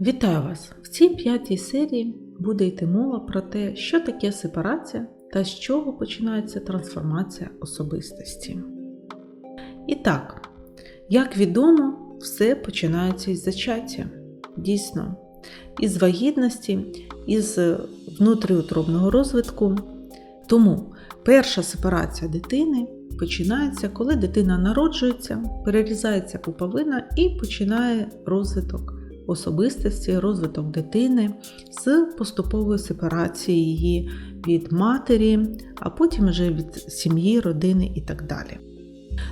Вітаю вас! В цій п'ятій серії буде йти мова про те, що таке сепарація та з чого починається трансформація особистості. І так, як відомо, все починається із зачаття. Дійсно, із вагітності, із внутріутробного розвитку. Тому перша сепарація дитини починається, коли дитина народжується, перерізається пуповина і починає розвиток особистості, розвиток дитини з поступовою сепарацією її від матері, а потім вже від сім'ї, родини і так далі.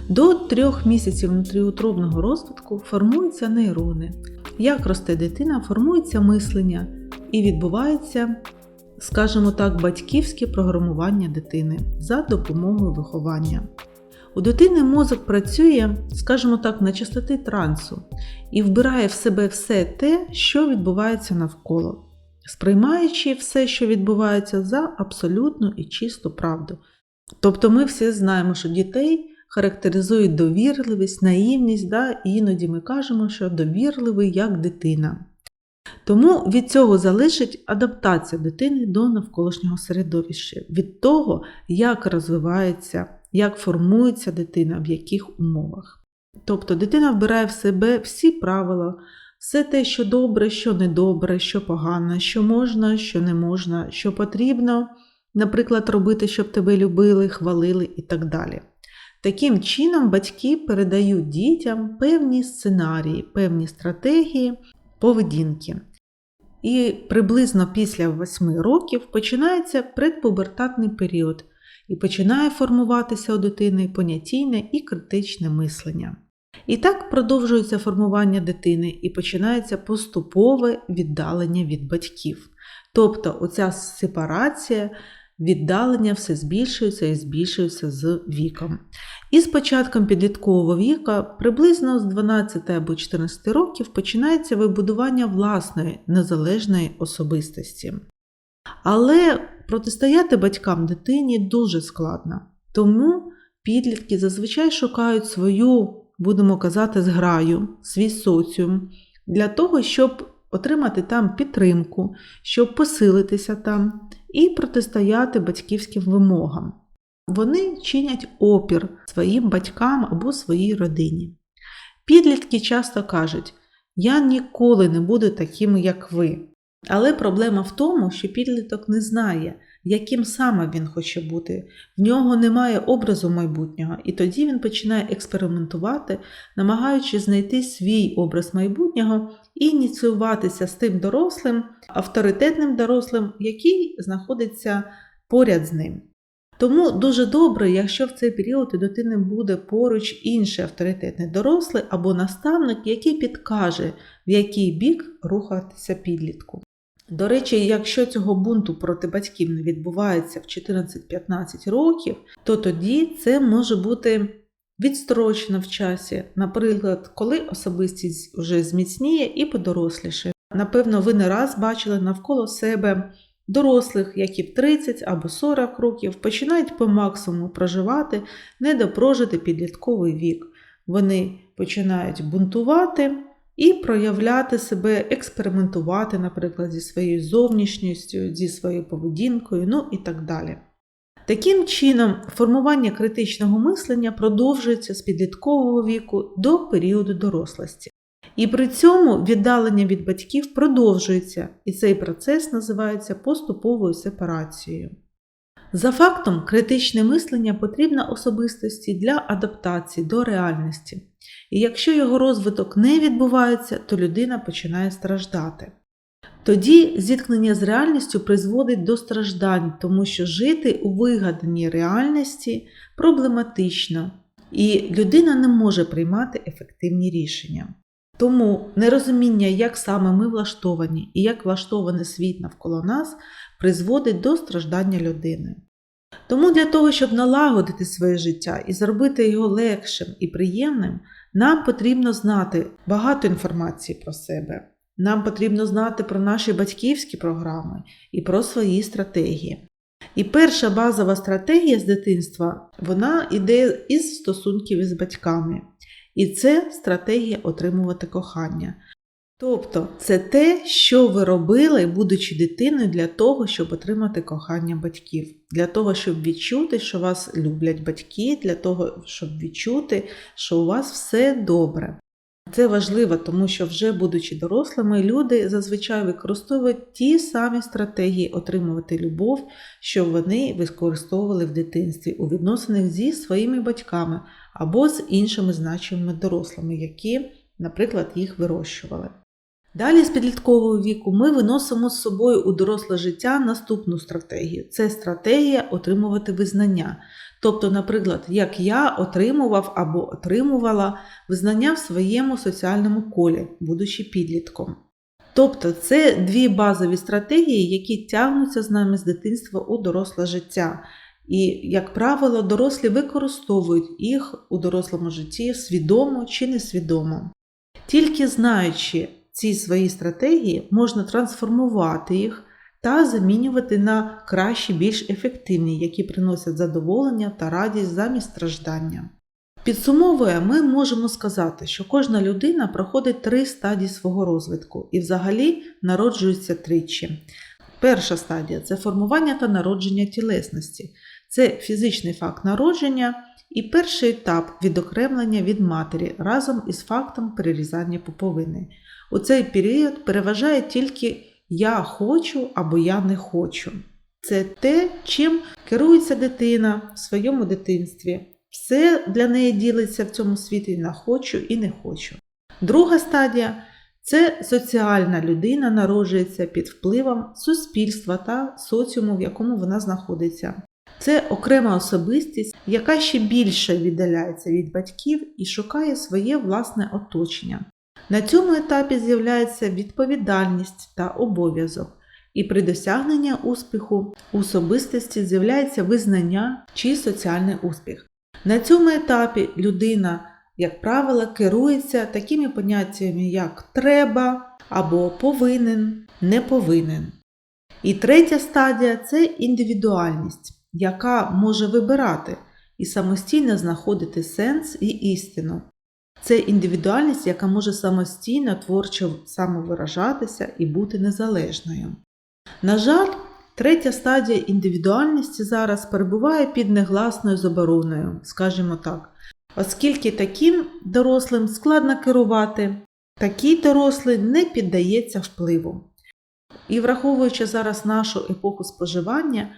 До трьох місяців внутріутробного розвитку формуються нейрони. Як росте дитина, формується мислення і відбувається, скажімо так, батьківське програмування дитини за допомогою виховання. У дитини мозок працює, скажімо так, на частоти трансу і вбирає в себе все те, що відбувається навколо, сприймаючи все, що відбувається, за абсолютну і чисту правду. Тобто ми всі знаємо, що дітей характеризують довірливість, наївність, да? і іноді ми кажемо, що довірливий як дитина. Тому від цього залежить адаптація дитини до навколишнього середовища, від того, як розвивається, як формується дитина, в яких умовах. Тобто дитина вбирає в себе всі правила, все те, що добре, що недобре, що погано, що можна, що не можна, що потрібно, наприклад, робити, щоб тебе любили, хвалили і так далі. Таким чином, батьки передають дітям певні сценарії, певні стратегії поведінки. І приблизно після 8 років починається предпубертатний період і починає формуватися у дитини понятійне і критичне мислення. І так продовжується формування дитини і починається поступове віддалення від батьків. Тобто оця сепарація, віддалення все збільшується і збільшується з віком. І з початком підліткового віка, приблизно з 12 або 14 років, починається вибудування власної незалежної особистості. Але протистояти батькам дитині дуже складно. Тому підлітки зазвичай шукають свою, будемо казати, зграю, свій соціум для того, щоб отримати там підтримку, щоб посилитися там і протистояти батьківським вимогам. Вони чинять опір своїм батькам або своїй родині. Підлітки часто кажуть: Я ніколи не буду таким, як ви. Але проблема в тому, що підліток не знає, яким саме він хоче бути, в нього немає образу майбутнього, і тоді він починає експериментувати, намагаючись знайти свій образ майбутнього і ініціюватися з тим дорослим, авторитетним дорослим, який знаходиться поряд з ним. Тому дуже добре, якщо в цей період у дитини буде поруч інший авторитетний дорослий або наставник, який підкаже, в який бік рухатися підлітку. До речі, якщо цього бунту проти батьків не відбувається в 14-15 років, то тоді це може бути відстрочено в часі, наприклад, коли особистість вже зміцніє і подоросліше. Напевно, ви не раз бачили навколо себе дорослих, які в 30 або 40 років починають по максимуму проживати, недопрожити підлітковий вік. Вони починають бунтувати і проявляти себе, експериментувати, наприклад, зі своєю зовнішністю, зі своєю поведінкою, ну і так далі. Таким чином, формування критичного мислення продовжується з підліткового віку до періоду дорослості. І при цьому віддалення від батьків продовжується, і цей процес називається поступовою сепарацією. За фактом, критичне мислення потрібно особистості для адаптації до реальності. І якщо його розвиток не відбувається, то людина починає страждати. Тоді зіткнення з реальністю призводить до страждань, тому що жити у вигаданій реальності проблематично, і людина не може приймати ефективні рішення. Тому нерозуміння, як саме ми влаштовані і як влаштований світ навколо нас, призводить до страждання людини. Тому для того, щоб налагодити своє життя і зробити його легшим і приємним, нам потрібно знати багато інформації про себе. Нам потрібно знати про наші батьківські програми і про свої стратегії. І перша базова стратегія з дитинства вона йде із стосунків із батьками. І це стратегія отримувати кохання. Тобто це те, що ви робили, будучи дитиною, для того, щоб отримати кохання батьків, для того, щоб відчути, що вас люблять батьки, для того, щоб відчути, що у вас все добре. Це важливо, тому що вже будучи дорослими, люди зазвичай використовують ті самі стратегії отримувати любов, що вони використовували в дитинстві у відносинах зі своїми батьками або з іншими значимими дорослими, які, наприклад, їх вирощували. Далі з підліткового віку ми виносимо з собою у доросле життя наступну стратегію це стратегія отримувати визнання. Тобто, наприклад, як я отримував або отримувала визнання в своєму соціальному колі, будучи підлітком. Тобто, це дві базові стратегії, які тягнуться з нами з дитинства у доросле життя. І, як правило, дорослі використовують їх у дорослому житті свідомо чи несвідомо. Тільки знаючи ці свої стратегії, можна трансформувати їх та замінювати на кращі, більш ефективні, які приносять задоволення та радість замість страждання. Підсумовує, ми можемо сказати, що кожна людина проходить три стадії свого розвитку і взагалі народжується тричі. Перша стадія це формування та народження тілесності, це фізичний факт народження і перший етап відокремлення від матері разом із фактом перерізання пуповини. У цей період переважає тільки я хочу або я не хочу. Це те, чим керується дитина в своєму дитинстві. Все для неї ділиться в цьому світі на хочу і не хочу. Друга стадія це соціальна людина народжується під впливом суспільства та соціуму, в якому вона знаходиться. Це окрема особистість, яка ще більше віддаляється від батьків і шукає своє власне оточення. На цьому етапі з'являється відповідальність та обов'язок, і при досягненні успіху у особистості з'являється визнання чи соціальний успіх. На цьому етапі людина, як правило, керується такими поняттями, як треба або повинен, не повинен. І третя стадія це індивідуальність, яка може вибирати і самостійно знаходити сенс і істину. Це індивідуальність, яка може самостійно творчо самовиражатися і бути незалежною. На жаль, третя стадія індивідуальності зараз перебуває під негласною забороною, скажімо так, оскільки таким дорослим складно керувати, такий дорослий не піддається впливу. І враховуючи зараз нашу епоху споживання,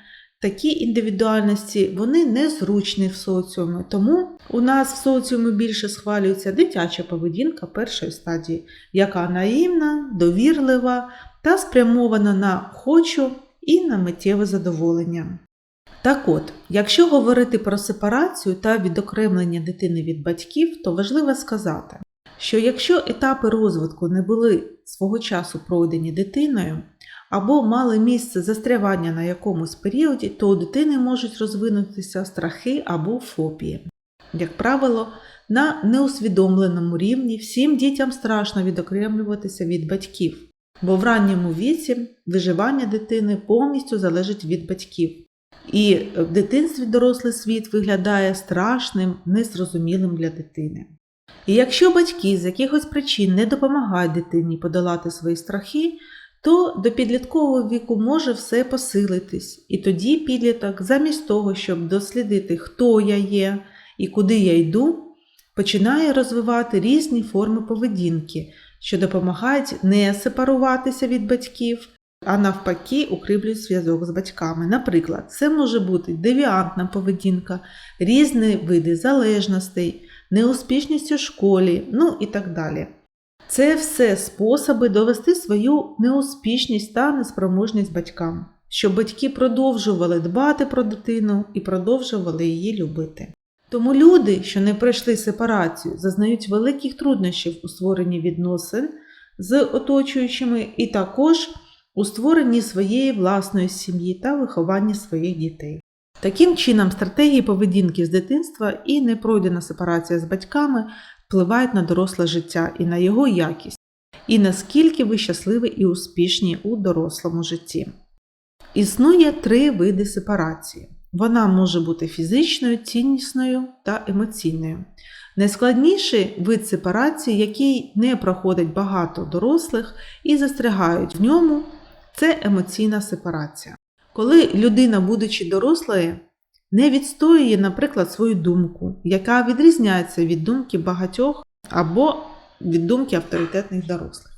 Такі індивідуальності вони незручні в соціумі, тому у нас в соціумі більше схвалюється дитяча поведінка першої стадії, яка наївна, довірлива та спрямована на хочу і на миттєве задоволення. Так от, якщо говорити про сепарацію та відокремлення дитини від батьків, то важливо сказати, що якщо етапи розвитку не були свого часу пройдені дитиною, або мали місце застрявання на якомусь періоді, то у дитини можуть розвинутися страхи або фобії. Як правило, на неусвідомленому рівні всім дітям страшно відокремлюватися від батьків, бо в ранньому віці виживання дитини повністю залежить від батьків. І в дитинстві дорослий світ виглядає страшним, незрозумілим для дитини. І якщо батьки з якихось причин не допомагають дитині подолати свої страхи, то до підліткового віку може все посилитись, і тоді підліток, замість того, щоб дослідити, хто я є і куди я йду, починає розвивати різні форми поведінки, що допомагають не сепаруватися від батьків, а навпаки, укріплюють зв'язок з батьками. Наприклад, це може бути девіантна поведінка, різні види залежностей, неуспішність у школі, ну і так далі. Це все способи довести свою неуспішність та неспроможність батькам, щоб батьки продовжували дбати про дитину і продовжували її любити. Тому люди, що не пройшли сепарацію, зазнають великих труднощів у створенні відносин з оточуючими і також у створенні своєї власної сім'ї та вихованні своїх дітей. Таким чином, стратегії поведінки з дитинства і непройдена сепарація з батьками впливають на доросле життя і на його якість, і наскільки ви щасливі і успішні у дорослому житті. Існує три види сепарації. Вона може бути фізичною, ціннісною та емоційною. Найскладніший вид сепарації, який не проходить багато дорослих і застрягають в ньому, це емоційна сепарація. Коли людина, будучи дорослою, не відстоює, наприклад, свою думку, яка відрізняється від думки багатьох або від думки авторитетних дорослих.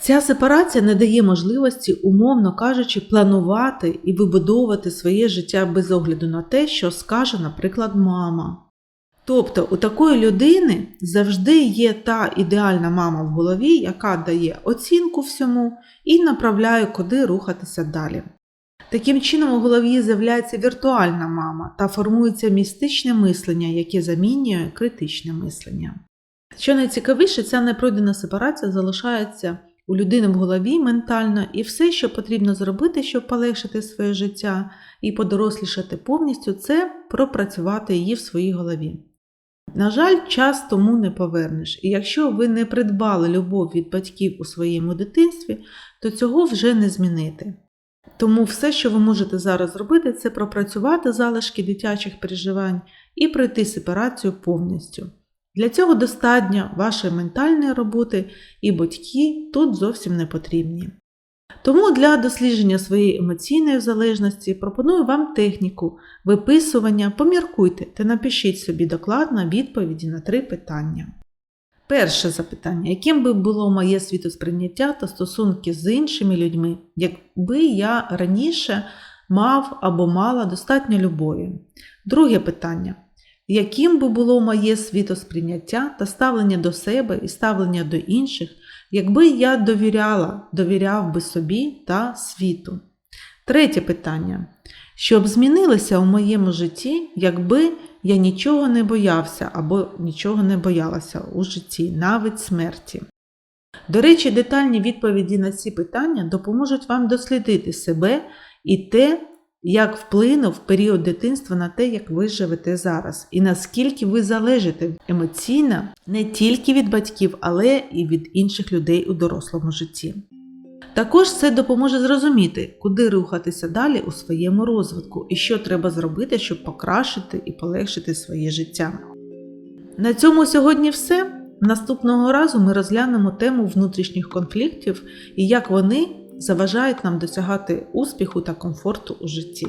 Ця сепарація не дає можливості, умовно кажучи, планувати і вибудовувати своє життя без огляду на те, що скаже, наприклад, мама. Тобто у такої людини завжди є та ідеальна мама в голові, яка дає оцінку всьому і направляє, куди рухатися далі. Таким чином, у голові з'являється віртуальна мама та формується містичне мислення, яке замінює критичне мислення. Що найцікавіше, ця непройдена сепарація залишається у людини в голові ментально, і все, що потрібно зробити, щоб полегшити своє життя і подорослішати повністю, це пропрацювати її в своїй голові. На жаль, час тому не повернеш, і якщо ви не придбали любов від батьків у своєму дитинстві, то цього вже не змінити. Тому все, що ви можете зараз зробити, це пропрацювати залишки дитячих переживань і пройти сепарацію повністю. Для цього достатньо вашої ментальної роботи і батьки тут зовсім не потрібні. Тому для дослідження своєї емоційної залежності пропоную вам техніку виписування, поміркуйте та напишіть собі докладно відповіді на три питання. Перше запитання: яким би було моє світосприйняття та стосунки з іншими людьми, якби я раніше мав або мала достатньо любові? Друге питання. Яким би було моє світосприйняття та ставлення до себе і ставлення до інших, якби я довіряла, довіряв би собі та світу? Третє питання. Що б змінилося у моєму житті, якби я нічого не боявся або нічого не боялася у житті, навіть смерті? До речі, детальні відповіді на ці питання допоможуть вам дослідити себе і те, як вплинув період дитинства на те, як ви живете зараз, і наскільки ви залежите емоційно не тільки від батьків, але і від інших людей у дорослому житті. Також це допоможе зрозуміти, куди рухатися далі у своєму розвитку і що треба зробити, щоб покращити і полегшити своє життя. На цьому сьогодні все. Наступного разу ми розглянемо тему внутрішніх конфліктів і як вони заважають нам досягати успіху та комфорту у житті.